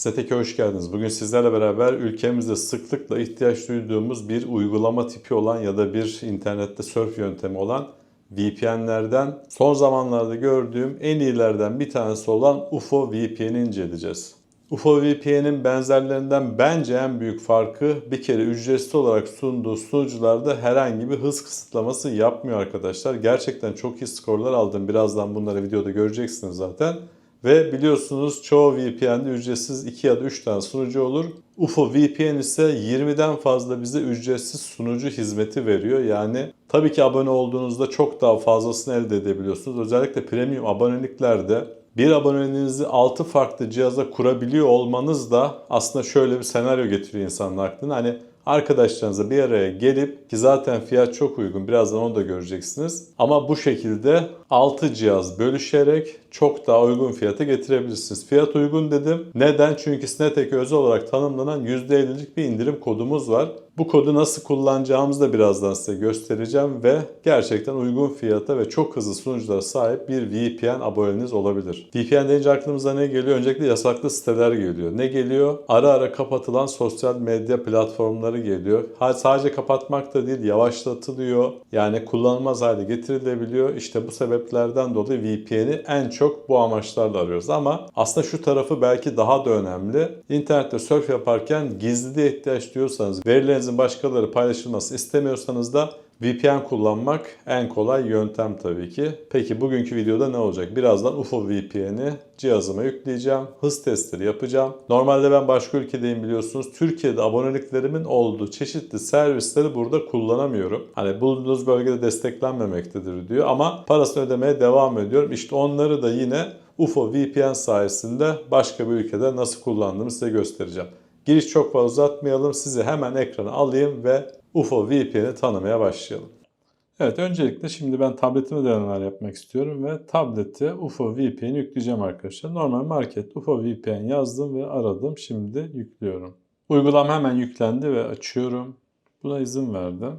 Seteke hoş geldiniz. Bugün sizlerle beraber ülkemizde sıklıkla ihtiyaç duyduğumuz bir uygulama tipi olan ya da bir internette surf yöntemi olan VPN'lerden son zamanlarda gördüğüm en iyilerden bir tanesi olan UFO VPN'i inceleyeceğiz. UFO VPN'in benzerlerinden bence en büyük farkı bir kere ücretsiz olarak sunduğu sunucularda herhangi bir hız kısıtlaması yapmıyor arkadaşlar. Gerçekten çok iyi skorlar aldım. Birazdan bunları videoda göreceksiniz zaten. Ve biliyorsunuz çoğu VPN'de ücretsiz 2 ya da 3 tane sunucu olur. UFO VPN ise 20'den fazla bize ücretsiz sunucu hizmeti veriyor. Yani tabii ki abone olduğunuzda çok daha fazlasını elde edebiliyorsunuz. Özellikle premium aboneliklerde bir aboneliğinizi 6 farklı cihaza kurabiliyor olmanız da aslında şöyle bir senaryo getiriyor insanın aklına. Hani arkadaşlarınızla bir araya gelip ki zaten fiyat çok uygun birazdan onu da göreceksiniz. Ama bu şekilde 6 cihaz bölüşerek çok daha uygun fiyata getirebilirsiniz. Fiyat uygun dedim. Neden? Çünkü Snetec özel olarak tanımlanan %50'lik bir indirim kodumuz var. Bu kodu nasıl kullanacağımızı da birazdan size göstereceğim ve gerçekten uygun fiyata ve çok hızlı sunuculara sahip bir VPN aboneniz olabilir. VPN deyince aklımıza ne geliyor? Öncelikle yasaklı siteler geliyor. Ne geliyor? Ara ara kapatılan sosyal medya platformları geliyor. Sadece kapatmak da değil, yavaşlatılıyor. Yani kullanılmaz hale getirilebiliyor. İşte bu sebeplerden dolayı VPN'i en çok bu amaçlarla arıyoruz. Ama aslında şu tarafı belki daha da önemli. İnternette surf yaparken gizliliğe ihtiyaç duyuyorsanız, verilerinizin başkaları paylaşılması istemiyorsanız da VPN kullanmak en kolay yöntem tabii ki. Peki bugünkü videoda ne olacak? Birazdan UFO VPN'i cihazıma yükleyeceğim. Hız testleri yapacağım. Normalde ben başka ülkedeyim biliyorsunuz. Türkiye'de aboneliklerimin olduğu çeşitli servisleri burada kullanamıyorum. Hani bulunduğunuz bölgede desteklenmemektedir diyor ama parasını ödemeye devam ediyorum. İşte onları da yine UFO VPN sayesinde başka bir ülkede nasıl kullandığımı size göstereceğim. Giriş çok fazla uzatmayalım. Sizi hemen ekrana alayım ve UFO VPN'i tanımaya başlayalım. Evet öncelikle şimdi ben tabletime denemeler yapmak istiyorum ve tablete UFO VPN'i yükleyeceğim arkadaşlar. Normal market UFO VPN yazdım ve aradım. Şimdi yüklüyorum. Uygulama hemen yüklendi ve açıyorum. Buna izin verdim.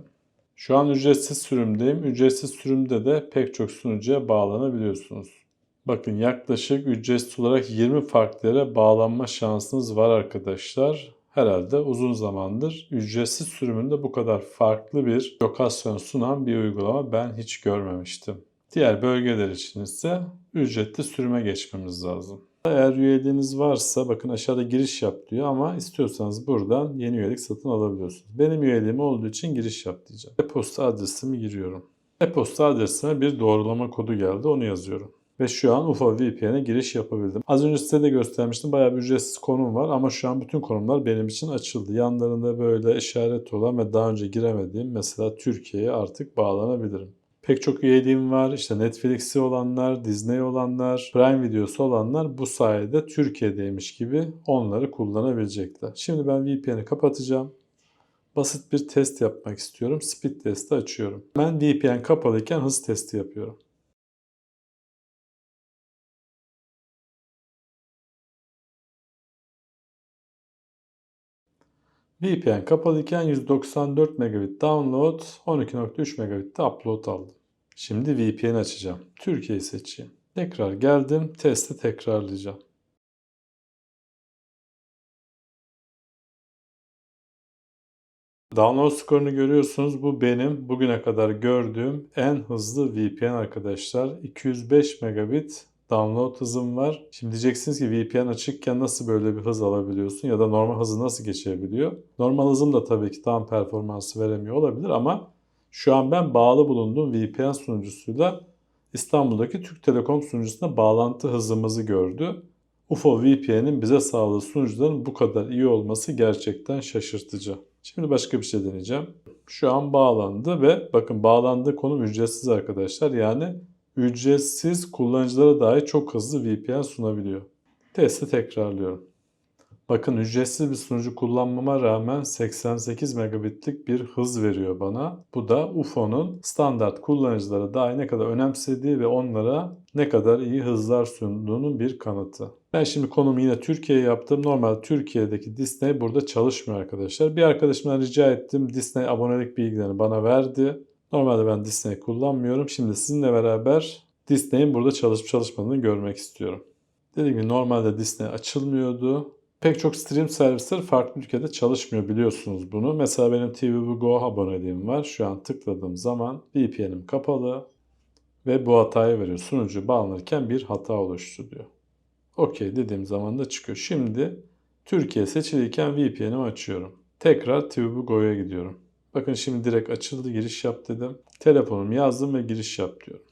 Şu an ücretsiz sürümdeyim. Ücretsiz sürümde de pek çok sunucuya bağlanabiliyorsunuz. Bakın yaklaşık ücretsiz olarak 20 farklı yere bağlanma şansınız var arkadaşlar. Herhalde uzun zamandır ücretsiz sürümünde bu kadar farklı bir lokasyon sunan bir uygulama ben hiç görmemiştim. Diğer bölgeler için ise ücretli sürüme geçmemiz lazım. Eğer üyeliğiniz varsa bakın aşağıda giriş yap diyor ama istiyorsanız buradan yeni üyelik satın alabiliyorsunuz. Benim üyeliğim olduğu için giriş yap diyeceğim. E-posta adresimi giriyorum. E-posta adresime bir doğrulama kodu geldi onu yazıyorum. Ve şu an UFO VPN'e giriş yapabildim. Az önce size de göstermiştim. Bayağı bir ücretsiz konum var ama şu an bütün konumlar benim için açıldı. Yanlarında böyle işaret olan ve daha önce giremediğim mesela Türkiye'ye artık bağlanabilirim. Pek çok üyeliğim var. İşte Netflix'i olanlar, Disney olanlar, Prime videosu olanlar bu sayede Türkiye'deymiş gibi onları kullanabilecekler. Şimdi ben VPN'i kapatacağım. Basit bir test yapmak istiyorum. Speed testi açıyorum. Ben VPN kapalıyken hız testi yapıyorum. VPN kapalıyken 194 megabit download, 12.3 megabit de upload aldım. Şimdi VPN açacağım. Türkiye'yi seçeyim. Tekrar geldim. Testi tekrarlayacağım. Download skorunu görüyorsunuz. Bu benim bugüne kadar gördüğüm en hızlı VPN arkadaşlar. 205 megabit download hızım var. Şimdi diyeceksiniz ki VPN açıkken nasıl böyle bir hız alabiliyorsun ya da normal hızı nasıl geçebiliyor? Normal hızım da tabii ki tam performansı veremiyor olabilir ama şu an ben bağlı bulunduğum VPN sunucusuyla İstanbul'daki Türk Telekom sunucusuna bağlantı hızımızı gördü. UFO VPN'in bize sağladığı sunucuların bu kadar iyi olması gerçekten şaşırtıcı. Şimdi başka bir şey deneyeceğim. Şu an bağlandı ve bakın bağlandığı konum ücretsiz arkadaşlar. Yani ücretsiz kullanıcılara dahi çok hızlı VPN sunabiliyor. Testi tekrarlıyorum. Bakın ücretsiz bir sunucu kullanmama rağmen 88 megabitlik bir hız veriyor bana. Bu da UFO'nun standart kullanıcılara dahi ne kadar önemsediği ve onlara ne kadar iyi hızlar sunduğunun bir kanıtı. Ben şimdi konumu yine Türkiye'ye yaptım. Normal Türkiye'deki Disney burada çalışmıyor arkadaşlar. Bir arkadaşımdan rica ettim. Disney abonelik bilgilerini bana verdi. Normalde ben Disney kullanmıyorum. Şimdi sizinle beraber Disney'in burada çalışıp çalışmadığını görmek istiyorum. Dediğim gibi normalde Disney açılmıyordu. Pek çok stream servisleri farklı ülkede çalışmıyor biliyorsunuz bunu. Mesela benim TV Go aboneliğim var. Şu an tıkladığım zaman VPN'im kapalı ve bu hatayı veriyor. Sunucu bağlanırken bir hata oluştu diyor. Okey dediğim zaman da çıkıyor. Şimdi Türkiye seçiliyken VPN'imi açıyorum. Tekrar TV Go'ya gidiyorum. Bakın şimdi direkt açıldı giriş yap dedim. Telefonumu yazdım ve giriş yap diyorum.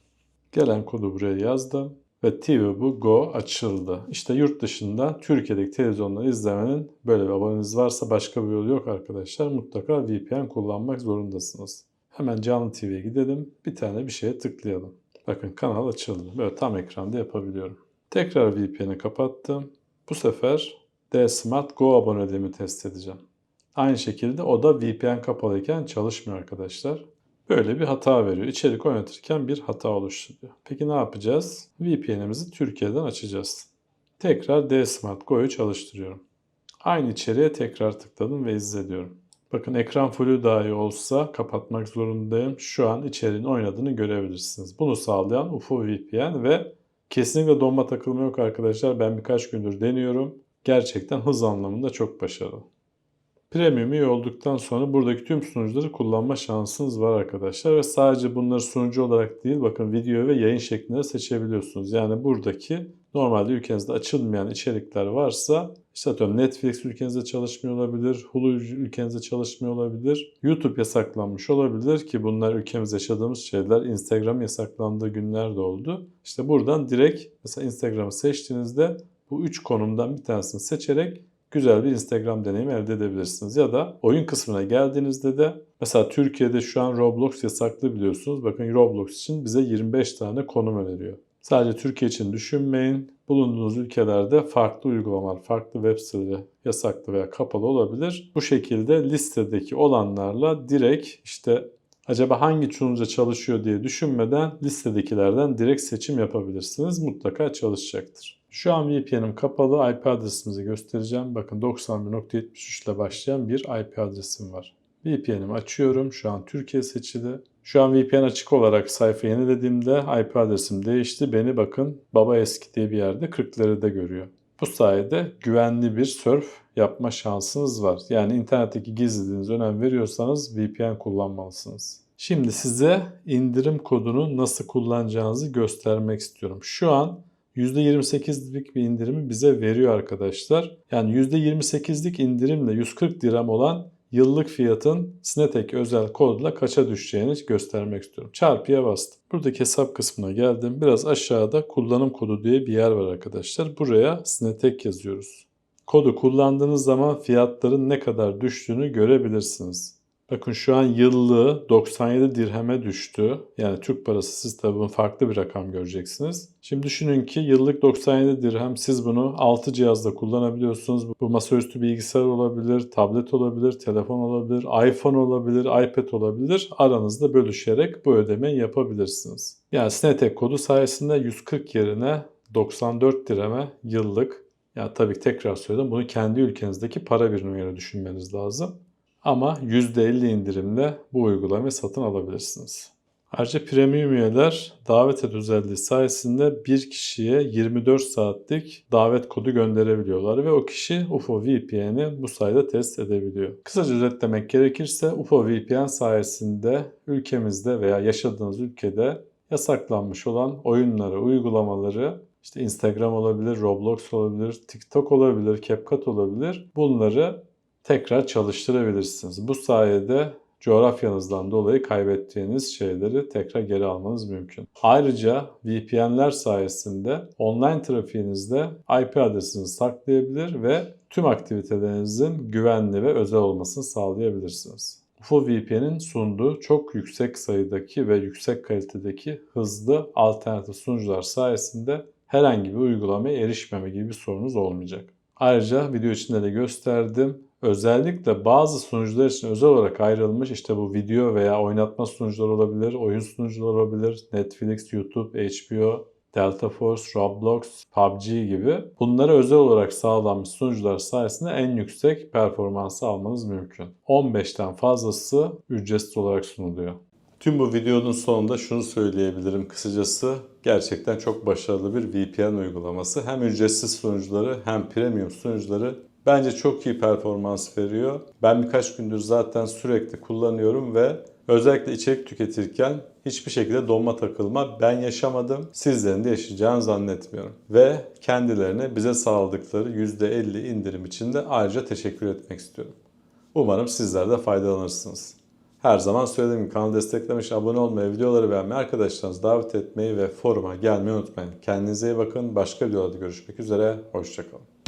Gelen kodu buraya yazdım ve TV bu Go açıldı. İşte yurt dışında Türkiye'deki televizyonları izlemenin böyle bir aboneniz varsa başka bir yolu yok arkadaşlar. Mutlaka VPN kullanmak zorundasınız. Hemen canlı TV'ye gidelim. Bir tane bir şeye tıklayalım. Bakın kanal açıldı. Böyle tam ekranda yapabiliyorum. Tekrar VPN'i kapattım. Bu sefer D-Smart Go aboneliğimi test edeceğim. Aynı şekilde o da VPN kapalıyken çalışmıyor arkadaşlar. Böyle bir hata veriyor. İçerik oynatırken bir hata oluşturuyor. Peki ne yapacağız? VPN'imizi Türkiye'den açacağız. Tekrar D-Smart Go'yu çalıştırıyorum. Aynı içeriğe tekrar tıkladım ve izle diyorum. Bakın ekran fullü dahi olsa kapatmak zorundayım. Şu an içeriğin oynadığını görebilirsiniz. Bunu sağlayan UFO VPN ve kesinlikle donma takılma yok arkadaşlar. Ben birkaç gündür deniyorum. Gerçekten hız anlamında çok başarılı. Premium üye olduktan sonra buradaki tüm sunucuları kullanma şansınız var arkadaşlar. Ve sadece bunları sunucu olarak değil bakın video ve yayın şeklinde seçebiliyorsunuz. Yani buradaki normalde ülkenizde açılmayan içerikler varsa işte atıyorum Netflix ülkenizde çalışmıyor olabilir, Hulu ülkenizde çalışmıyor olabilir, YouTube yasaklanmış olabilir ki bunlar ülkemizde yaşadığımız şeyler. Instagram yasaklandığı günler de oldu. İşte buradan direkt mesela Instagram'ı seçtiğinizde bu üç konumdan bir tanesini seçerek güzel bir Instagram deneyimi elde edebilirsiniz. Ya da oyun kısmına geldiğinizde de mesela Türkiye'de şu an Roblox yasaklı biliyorsunuz. Bakın Roblox için bize 25 tane konum öneriyor. Sadece Türkiye için düşünmeyin. Bulunduğunuz ülkelerde farklı uygulamalar, farklı web siteleri yasaklı veya kapalı olabilir. Bu şekilde listedeki olanlarla direkt işte acaba hangi sunucuda çalışıyor diye düşünmeden listedekilerden direkt seçim yapabilirsiniz. Mutlaka çalışacaktır. Şu an VPN'im kapalı. IP adresimizi göstereceğim. Bakın 91.73 ile başlayan bir IP adresim var. VPN'imi açıyorum. Şu an Türkiye seçili. Şu an VPN açık olarak sayfa yenilediğimde IP adresim değişti. Beni bakın Baba Eski diye bir yerde 40'ları görüyor. Bu sayede güvenli bir surf yapma şansınız var. Yani internetteki gizliliğinize önem veriyorsanız VPN kullanmalısınız. Şimdi size indirim kodunu nasıl kullanacağınızı göstermek istiyorum. Şu an %28'lik bir indirimi bize veriyor arkadaşlar. Yani %28'lik indirimle 140 dirhem olan yıllık fiyatın Snetek özel kodla kaça düşeceğini göstermek istiyorum. Çarpıya bastım. Buradaki hesap kısmına geldim. Biraz aşağıda kullanım kodu diye bir yer var arkadaşlar. Buraya Snetek yazıyoruz. Kodu kullandığınız zaman fiyatların ne kadar düştüğünü görebilirsiniz. Bakın şu an yıllığı 97 dirheme düştü. Yani Türk parası siz tabi farklı bir rakam göreceksiniz. Şimdi düşünün ki yıllık 97 dirhem siz bunu 6 cihazda kullanabiliyorsunuz. Bu masaüstü bilgisayar olabilir, tablet olabilir, telefon olabilir, iPhone olabilir, iPad olabilir. Aranızda bölüşerek bu ödemeyi yapabilirsiniz. Yani Snetek kodu sayesinde 140 yerine 94 dirheme yıllık ya tabii tekrar söyledim bunu kendi ülkenizdeki para birimi düşünmeniz lazım. Ama %50 indirimle bu uygulamayı satın alabilirsiniz. Ayrıca premium üyeler davet et özelliği sayesinde bir kişiye 24 saatlik davet kodu gönderebiliyorlar ve o kişi UFO VPN'i bu sayede test edebiliyor. Kısaca özetlemek gerekirse UFO VPN sayesinde ülkemizde veya yaşadığınız ülkede yasaklanmış olan oyunları, uygulamaları işte Instagram olabilir, Roblox olabilir, TikTok olabilir, CapCut olabilir. Bunları tekrar çalıştırabilirsiniz. Bu sayede coğrafyanızdan dolayı kaybettiğiniz şeyleri tekrar geri almanız mümkün. Ayrıca VPN'ler sayesinde online trafiğinizde IP adresinizi saklayabilir ve tüm aktivitelerinizin güvenli ve özel olmasını sağlayabilirsiniz. UFO VPN'in sunduğu çok yüksek sayıdaki ve yüksek kalitedeki hızlı alternatif sunucular sayesinde herhangi bir uygulamaya erişmeme gibi bir sorunuz olmayacak. Ayrıca video içinde de gösterdim özellikle bazı sunucular için özel olarak ayrılmış işte bu video veya oynatma sunucuları olabilir, oyun sunucuları olabilir, Netflix, YouTube, HBO, Delta Force, Roblox, PUBG gibi bunlara özel olarak sağlanmış sunucular sayesinde en yüksek performansı almanız mümkün. 15'ten fazlası ücretsiz olarak sunuluyor. Tüm bu videonun sonunda şunu söyleyebilirim kısacası. Gerçekten çok başarılı bir VPN uygulaması. Hem ücretsiz sunucuları hem premium sunucuları Bence çok iyi performans veriyor. Ben birkaç gündür zaten sürekli kullanıyorum ve özellikle içerik tüketirken hiçbir şekilde donma takılma ben yaşamadım. Sizlerin de yaşayacağını zannetmiyorum. Ve kendilerine bize sağladıkları %50 indirim için de ayrıca teşekkür etmek istiyorum. Umarım sizler de faydalanırsınız. Her zaman söylediğim gibi kanalı desteklemiş, abone olmayı, videoları beğenmeyi, arkadaşlarınızı davet etmeyi ve foruma gelmeyi unutmayın. Kendinize iyi bakın. Başka videolarda görüşmek üzere. Hoşçakalın.